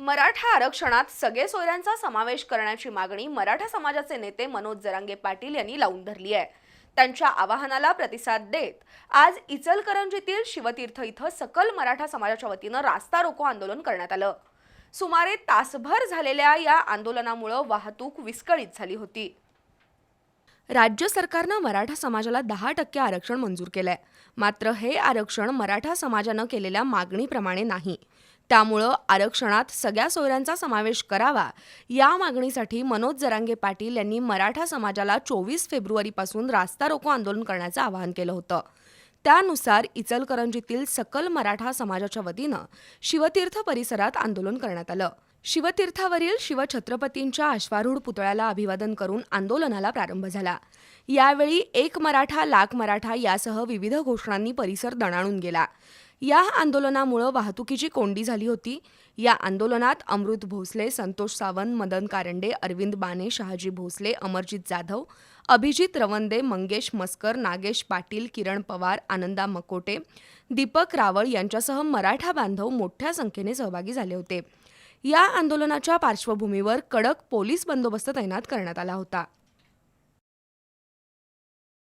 मराठा आरक्षणात सगळे सोयऱ्यांचा समावेश करण्याची मागणी मराठा समाजाचे नेते मनोज जरांगे पाटील यांनी लावून धरली आहे. त्यांच्या आवाहनाला प्रतिसाद देत आज इचलकरंजीतील शिवतीर्थ इथं सकल मराठा समाजाच्या वतीनं रास्ता रोको आंदोलन करण्यात आलं. सुमारे तासभर झालेल्या या आंदोलनामुळं वाहतूक विस्कळीत झाली होती. राज्य सरकारनं मराठा समाजाला दहा टक्के आरक्षण मंजूर केलंय. मात्र हे आरक्षण मराठा समाजानं केलेल्या मागणीप्रमाणे नाही. त्यामुळं आरक्षणात सगळ्या सोयऱ्यांचा समावेश करावा. या मागणीसाठी मनोज जरांगे पाटील यांनी मराठा समाजाला चोवीस फेब्रुवारीपासून रास्ता रोको आंदोलन करण्याचं आवाहन केलं होतं. त्यानुसार इचलकरंजीतील सकल मराठा समाजाच्या वतीनं शिवतीर्थ परिसरात आंदोलन करण्यात आलं. शिवतीर्थावरील शिवछत्रपतींच्या अश्वारूढ पुतळ्याला अभिवादन करून आंदोलनाला प्रारंभ झाला. यावेळी एक मराठा लाख मराठा यासह विविध घोषणांनी परिसर दणाणून गेला. या आंदोलनामुळं वाहतुकीची कोंडी झाली होती. या आंदोलनात अमृत भोसले संतोष सावंत मदन कारंडे अरविंद बाने शहाजी भोसले अमरजित जाधव अभिजित रवंदे मंगेश मस्कर नागेश पाटील किरण पवार आनंदा मकोटे दीपक रावळ यांच्यासह मराठा बांधव मोठ्या संख्येने सहभागी झाले होते. या आंदोलनाच्या पार्श्वभूमीवर कडक पोलीस बंदोबस्त तैनात करण्यात आला होता.